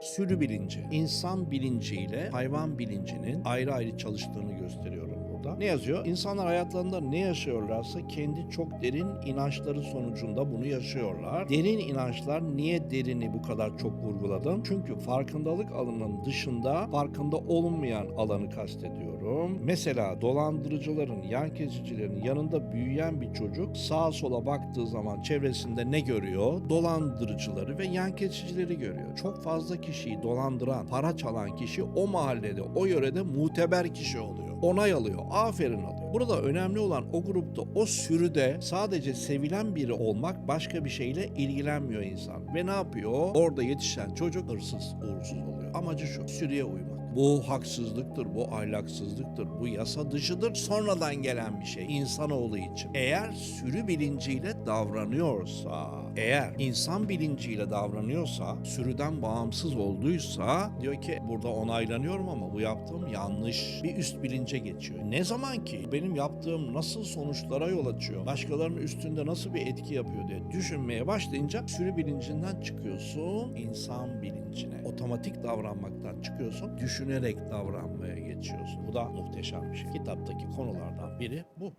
Sürü bilinci, insan bilinciyle hayvan bilincinin ayrı ayrı çalıştığını gösteriyorum burada. Ne yazıyor? İnsanlar hayatlarında ne yaşıyorlarsa kendi çok derin inançları sonucunda bunu yaşıyorlar. Derin inançlar niye derini bu kadar çok vurguladım? Çünkü farkındalık alanının dışında farkında olmayan alanı kastediyorum. Mesela dolandırıcıların, yan kesicilerin yanında büyüyen bir çocuk sağa sola baktığı zaman çevresinde ne görüyor? Dolandırıcıları ve yan kesicileri görüyor. Çok fazla kişiyi dolandıran, para çalan kişi o mahallede, o yörede muteber kişi oluyor. Onay alıyor, aferin alıyor. Burada önemli olan o grupta, o sürüde sadece sevilen biri olmak başka bir şeyle ilgilenmiyor insan. Ve ne yapıyor? Orada yetişen çocuk hırsız, uğursuz oluyor. Amacı şu, sürüye uymak. Bu haksızlıktır, bu ahlaksızlıktır, bu yasa dışıdır, sonradan gelen bir şey insanoğlu için. Eğer sürü bilinciyle davranıyorsa, eğer insan bilinciyle davranıyorsa, sürüden bağımsız olduysa diyor ki burada onaylanıyorum ama bu yaptığım yanlış. Bir üst bilince geçiyor. Ne zaman ki benim yaptığım nasıl sonuçlara yol açıyor, başkalarının üstünde nasıl bir etki yapıyor diye düşünmeye başlayınca sürü bilincinden çıkıyorsun insan bilincine. Otomatik davranmaktan çıkıyorsun, düşünerek davranmaya geçiyorsun. Bu da muhteşem bir şey. Kitaptaki konulardan biri bu.